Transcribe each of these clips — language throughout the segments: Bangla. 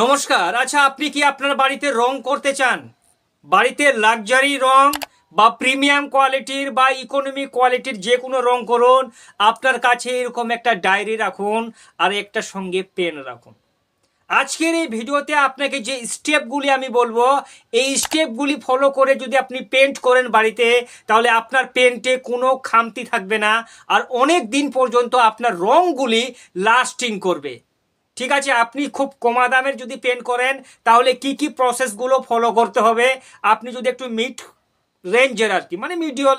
নমস্কার। আচ্ছা আপনি কি আপনার বাড়িতে রং করতে চান? বাড়িতে লাক্সারি রং বা প্রিমিয়াম কোয়ালিটির বা ইকোনমি কোয়ালিটির যে কোনো রং করুন, আপনার কাছে এরকম একটা ডায়েরি রাখুন আর একটা সঙ্গে পেন রাখুন। আজকের এই ভিডিওতে আপনাকে যে স্টেপগুলি আমি বলব, এই স্টেপগুলি ফলো করে যদি আপনি পেন্ট করেন বাড়িতে, তাহলে আপনার পেন্টে কোনো খামতি থাকবে না আর অনেক দিন পর্যন্ত আপনার রঙগুলি লাস্টিং করবে। ঠিক আছে, আপনি খুব কমা দামের যদি পেন্ট করেন, তাহলে কি কি প্রসেসগুলো ফলো করতে হবে? আপনি যদি একটু মিড রেঞ্জের আর কি মানে মিডিয়াল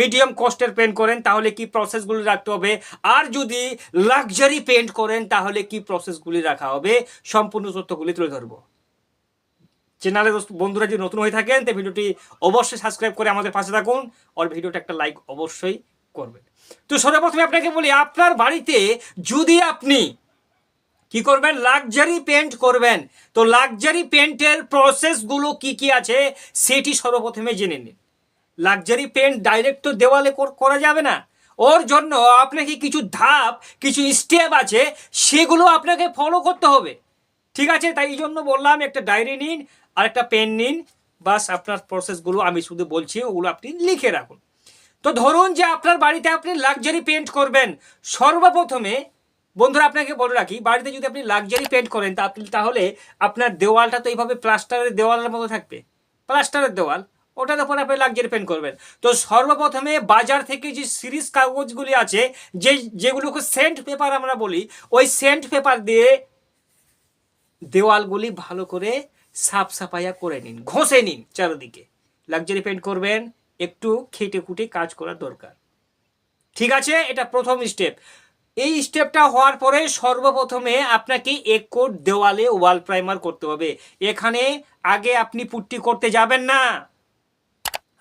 মিডিয়াম কস্টের পেন্ট করেন, তাহলে কি প্রসেসগুলি রাখতে হবে? আর যদি লাক্সারি পেন্ট করেন, তাহলে কি প্রসেসগুলি রাখা হবে? সম্পূর্ণ তথ্যগুলি তুলে ধরবো। চ্যানেলে বন্ধুরা যদি নতুন হয়ে থাকেন তো ভিডিওটি অবশ্যই সাবস্ক্রাইব করে আমাদের পাশে থাকুন। আর ভিডিওটা একটা লাইক অবশ্যই করবেন। তো সর্বপ্রথমে আপনাকে বলি, আপনার বাড়িতে যদি আপনি কি করবেন? লাক্সারি পেন্ট করবেন। তো লাক্সারি পেন্টের প্রসেসগুলো কি কি আছে সেটি সর্বপ্রথমে জেনে নিন। লাক্সারি পেন্ট ডাইরেক্ট তো দেওয়ালে কর- যাবে না। ওর জন্য আপনাকে কিছু ধাপ, কিছু স্টেপ আছে, সেগুলো আপনাকে ফলো করতে হবে। ঠিক আছে? তাই জন্য বললাম একটা ডায়েরি নিন, আর একটা পেন নিন। বাস আপনার প্রসেসগুলো আমি শুধু বলছি, ওগুলো আপনি লিখে রাখুন। তো ধরুন যে আপনার বাড়িতে আপনি লাক্সারি পেন্ট করবেন। সর্বপ্রথমে বন্ধুরা, আপনাকে বলে রাখি, বাড়িতে যদি আপনি লাক্সারি পেন্ট করেন, তা তাহলে আপনার দেওয়ালটা তো এইভাবে প্লাস্টারের দেওয়ালের মতো থাকবে। প্লাস্টারের দেওয়াল, ওটার উপর আপনি লাক্সারি পেন্ট করবেন। তো সর্বপ্রথমে বাজার থেকে যে সিরিজ কাগজগুলি আছে, যে, যেগুলোকে সেন্ট পেপার আমরা বলি, ওই সেন্ট পেপার দিয়ে দেওয়ালগুলি ভালো করে সাফ সাফাইয়া করে নিন, ঘষে নিন চারিদিকে। লাক্সারি পেন্ট করবেন, একটু খেটে খুঁটে কাজ করার দরকার। ঠিক আছে? এটা প্রথম স্টেপ এই স্টেপটা হওয়ার পরে সর্বপ্রথমে আপনাকে এক কোট দেওয়ালে ওয়াল প্রাইমার করতে হবে। এখানে আগে আপনি পুট্টি করতে যাবেন না।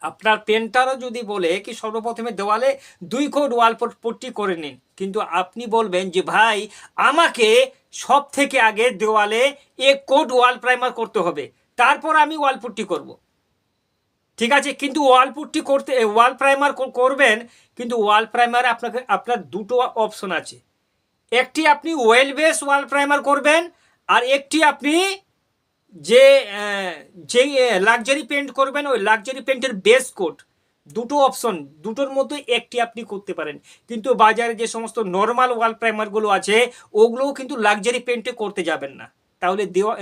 আপনার পেন্টারও যদি বলে কি সর্বপ্রথমে দেওয়ালে দুই কোট ওয়াল পট- পট্টি করে নিন। কিন্তু আপনি বলবেন যে, ভাই, আমাকে সব থেকে আগে দেওয়ালে এক কোট ওয়াল প্রাইমার করতে হবে। তারপর আমি ওয়াল পুট্টি করব। ঠিক আছে, কিন্তু ওয়াল পুট্টি করতে ওয়াল প্রাইমার করবেন, কিন্তু ওয়াল প্রাইমারে আপনাকে, আপনার দুটো অপশন আছে। একটি আপনি ওয়েল বেস ওয়াল প্রাইমার করবেন, আর একটি আপনি যে যে লাক্সারি পেন্ট করবেন, ওই লাক্সারি পেন্টের বেস কোট দুটো অপশন দুটোর মধ্যে একটি আপনি করতে পারেন। কিন্তু বাজারে যে সমস্ত নর্মাল ওয়াল প্রাইমারগুলো আছে, ওগুলোও কিন্তু লাক্সারি পেন্টে করতে যাবেন না। তাহলে দেওয়া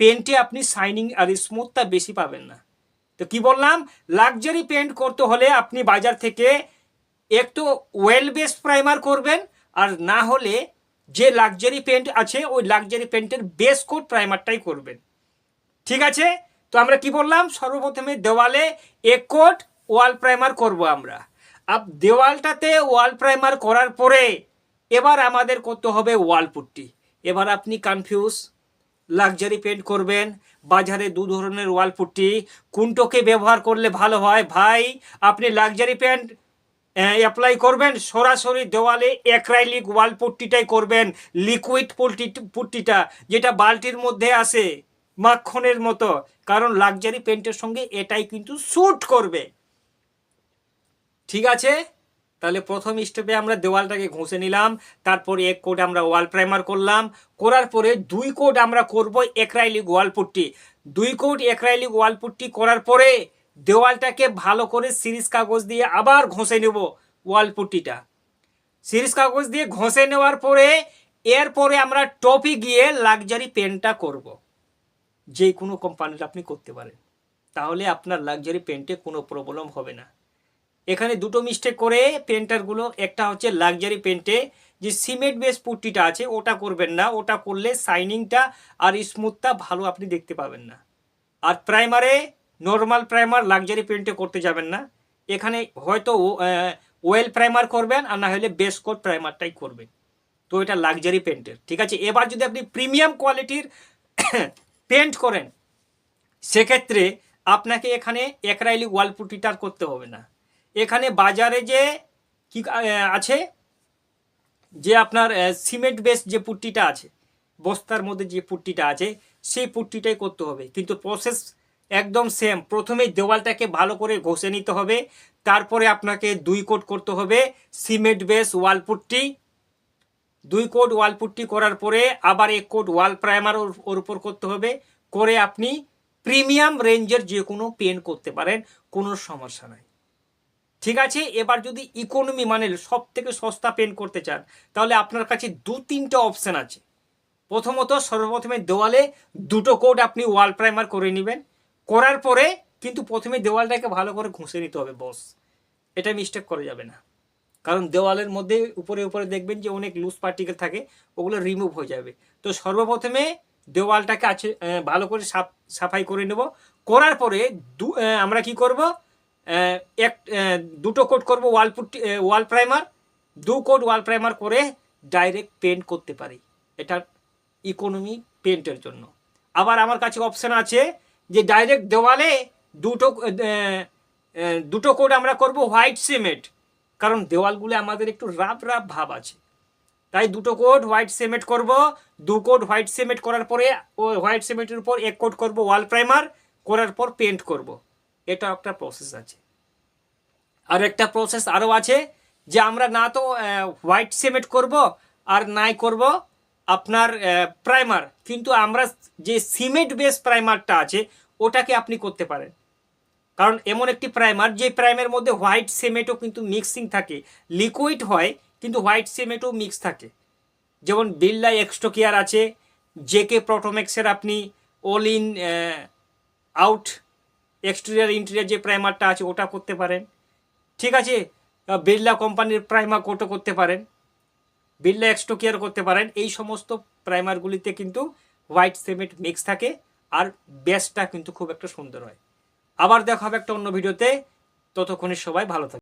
পেন্টে আপনি শাইনিং আর স্মুথটা বেশি পাবেন না। তো কি বললাম? লাক্সারি পেন্ট করতে হলে আপনি বাজার থেকে একটু ওয়েল বেস প্রাইমার করবেন, আর না হলে যে লাক্সারি পেন্ট আছে, ওই লাক্সারি পেন্টের বেস কোট প্রাইমারটাই করবেন। ঠিক আছে? তো আমরা কি বললাম? সর্বপ্রথমে দেওয়ালে এক কোট ওয়াল প্রাইমার করব আমরা। আপ, দেওয়ালটাতে ওয়াল প্রাইমার করার পরে এবার আমাদের করতে হবে ওয়াল পুট্টি। এবার আপনি কনফিউজ লাক্সারি পেন্ট করবেন, বাজারে দু ধরনের ওয়াল পুট্টি কোনটোকে ব্যবহার করলে ভালো হয়। ভাই, আপনি লাক্সারি পেন্ট অ্যাপ্লাই করবেন, সরাসরি দেওয়ালে অ্যাক্রাইলিক ওয়াল পুট্টিটাই করবেন লিকুইড পুট্টি পুট্টিটা, যেটা বালতির মধ্যে আসে, মাখনের মতো। কারণ লাক্সারি পেন্টের সঙ্গে এটাই কিন্তু স্যুট করবে। ঠিক আছে? তাহলে প্রথম স্টেপে আমরা দেওয়ালটাকে ঘষে নিলাম, তারপরে এক কোট আমরা ওয়াল প্রাইমার করলাম, করার পরে দুই কোট আমরা করব একরাইলিক ওয়াল পুট্টি। দুই কোট একরাইলিক ওয়াল পুট্টি করার পরে দেওয়ালটাকে ভালো করে সিরিজ কাগজ দিয়ে আবার ঘষে নেব ওয়াল পুট্টিটা। সিরিজ কাগজ দিয়ে ঘষে নেওয়ার পরে এরপরে আমরা টপে গিয়ে লাক্সারি পেনটা করব। যে কোনো কোম্পানির আপনি করতে পারেন। তাহলে আপনার লাক্সারি পেন্টে কোনো প্রবলেম হবে না। এখানে দুটো মিস্টেক করে পেন্টারগুলো একটা হচ্ছে লাক্সারি পেন্টে যে সিমেন্ট বেস পুট্টিটা আছে, ওটা করবেন না, ওটা করলে শাইনিংটা আর স্মুথটা ভালো আপনি দেখতে পাবেন না। আর প্রাইমারে নর্মাল প্রাইমার লাক্সারি পেন্টে করতে যাবেন না। এখানে হয়তো ওয়েল প্রাইমার করবেন আর না হলে বেস কোট প্রাইমারটাই করবেন। তো এটা লাক্সারি পেন্টের ঠিক আছে? এবার যদি আপনি প্রিমিয়াম কোয়ালিটির পেন্ট করেন, সেক্ষেত্রে আপনাকে এখানে একরাইলি ওয়াল পুটিটার করতে হবে না। এখানে বাজারে যে কি আছে, যে আপনার সিমেন্ট বেস যে পুট্টিটা আছে, বস্তার মধ্যে যে পুট্টিটা আছে, সেই পুট্টিটাই করতে হবে। কিন্তু প্রসেস একদম সেম প্রথমেই দেওয়ালটাকে ভালো করে ঘষে নিতে হবে। তারপরে আপনাকে দুই কোট করতে হবে সিমেন্ট বেস ওয়াল পুট্টি। দুই কোট ওয়াল পুট্টি করার পরে আবার এক কোট ওয়াল প্রাইমার ওর ওর উপর করতে হবে। করে আপনি প্রিমিয়াম রেঞ্জের যে কোনো পেন করতে পারেন, কোনো সমস্যা নাই। ঠিক আছে? এবার যদি ইকোনমি মানে সব থেকে সস্তা পেন করতে চান, তাহলে আপনার কাছে দু তিনটা অপশান আছে। প্রথমত সর্বপ্রথমে দেওয়ালে দুটো কোড আপনি ওয়াল প্রাইমার করে নেবেন। করার পরে কিন্তু প্রথমে দেওয়ালটাকে ভালো করে ঘষে নিতে হবে বস এটা মিস্টেক করা যাবে না। কারণ দেওয়ালের মধ্যে উপরে উপরে দেখবেন যে অনেক লুজ পার্টিকেল থাকে, ওগুলো রিমুভ হয়ে যাবে। তো সর্বপ্রথমে দেওয়ালটাকে আছে ভালো করে সাফ, সাফাই করে নেব। করার পরে দু আমরা কি করব? এক দুটো কোট করব ওয়াল পুট্টি ওয়াল প্রাইমার দু কোট ওয়াল প্রাইমার করে ডাইরেক্ট পেন্ট করতে পারি। এটা ইকোনমি পেন্টের জন্য। আবার আমার কাছে অপশান আছে যে ডাইরেক্ট দেওয়ালে দুটো দুটো কোড আমরা করব হোয়াইট সিমেন্ট কারণ দেওয়ালগুলো আমাদের একটু রাফ রাফ ভাব আছে। তাই দুটো কোড হোয়াইট সিমেন্ট করব, দু কোড হোয়াইট সিমেন্ট করার পরে ও হোয়াইট সিমেন্টের উপর এক কোড করব ওয়াল প্রাইমার করার পর পেন্ট করব। এটা একটা প্রসেস আছে। আর একটা প্রসেস আরও আছে যে আমরা না তো হোয়াইট সিমেন্ট করব আর নাই করব আপনার প্রাইমার কিন্তু আমরা যে সিমেন্ট বেস প্রাইমারটা আছে, ওটাকে আপনি করতে পারেন। কারণ এমন একটি প্রাইমার যে প্রাইমের মধ্যে হোয়াইট সিমেন্টও কিন্তু মিক্সিং থাকে। লিকুইড হয়, কিন্তু হোয়াইট সিমেন্টও মিক্স থাকে। যেমন বিল্লা এক্সটোকিয়ার আছে জেকে প্রোটোমেক্সের আপনি all in out exterior interior যে প্রাইমারটা আছে, ওটা করতে পারেন। ঠিক আছে? বিড়লা কোম্পানির প্রাইমার কোটো করতে পারেন। বিড়লা এক্সটোকিয়ার করতে পারেন। এই সমস্ত প্রাইমারগুলিতে কিন্তু হোয়াইট সিমেন্ট মিক্স থাকে আর বেসটা কিন্তু খুব একটা সুন্দর হয়। আবার দেখা হবে একটা অন্য ভিডিওতে ততক্ষণে সবাই ভালো থাকে